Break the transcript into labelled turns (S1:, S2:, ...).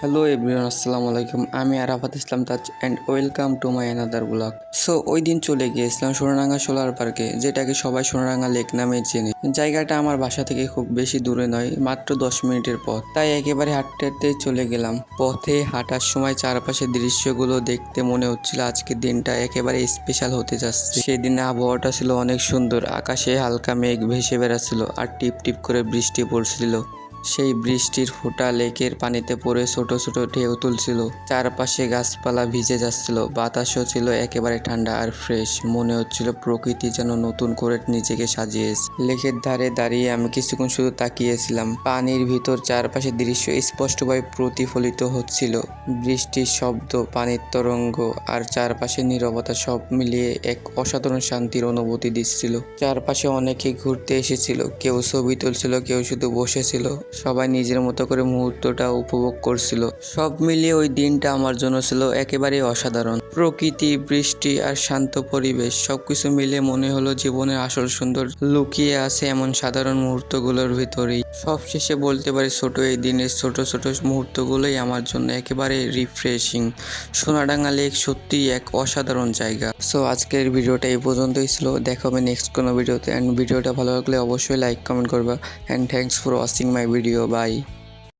S1: Hello everyone আসসালামু আলাইকুম। আমি Arafat Islam Taj and welcome to my another blog so ওই দিন চলে গিয়েছিলাম সোনারাঙ্গা সোলার পার্কে, যেটাকে সবাই সোনারাঙ্গা লেক নামে চেনে। জায়গাটা আমার বাসা থেকে খুব বেশি দূরে নয়, মাত্র দশ মিনিটের পথ। তাই একেবারে হাঁটতে হাঁটতে চলে গেলাম। পথে হাঁটার সময় চারপাশের দৃশ্যগুলো দেখতে মনে হচ্ছিল আজকের দিনটা একেবারে স্পেশাল হতে যাচ্ছে। সেদিন আবহাওয়াটা ছিল অনেক সুন্দর, আকাশে হালকা মেঘ ভেসে বেড়াচ্ছিল আর টিপ টিপ করে বৃষ্টি পড়ছিল। সেই বৃষ্টির ফোঁটা লেকের পানিতে পড়ে ছোট ছোট ঢেউ তুলছিল। চারপাশে গাছপালা ভিজে যাচ্ছিল, বাতাসও ছিল একেবারে ঠান্ডা আর ফ্রেশ। মনে হচ্ছিল প্রকৃতি যেন নতুন করে নিজেকে সাজিয়েছে। লেকের ধারে দাঁড়িয়ে আমি কিছুক্ষণ শুধু তাকিয়েছিলাম। পানির ভিতর চারপাশের দৃশ্য স্পষ্টভাবে প্রতিফলিত হচ্ছিল। বৃষ্টির শব্দ, পানির তরঙ্গ আর চারপাশে নীরবতা সব মিলিয়ে এক অসাধারণ শান্তির অনুভূতি দিচ্ছিল। চারপাশে অনেকে ঘুরতে এসেছিল, কেউ ছবি তুলছিল, কেউ শুধু বসেছিল। সবাই নিজের মতো করে মুহূর্তটা উপভোগ করছিল। সব মিলিয়ে ওই দিনটা আমার জন্য ছিল একেবারেই অসাধারণ। প্রকৃতি, বৃষ্টি আর শান্ত পরিবেশ, সবকিছু মিলে মনে হলো জীবনের আসল সুন্দর লুকিয়ে আছে এমন সাধারণ মুহূর্তগুলোর ভিতরেই। সবশেষে বলতে পারি ছোট এই দিনের ছোট ছোট মুহূর্তগুলোই আমার জন্য একেবারে রিফ্রেশিং সোনাডাঙ্গা লেক সত্যিই এক অসাধারণ জায়গা। সো আজকের ভিডিওটা এই পর্যন্তই ছিল। দেখা হবে নেক্সট কোনো ভিডিওতে। অ্যান্ড ভিডিওটা ভালো লাগলে অবশ্যই লাইক কমেন্ট করবা। And thanks for watching my video bye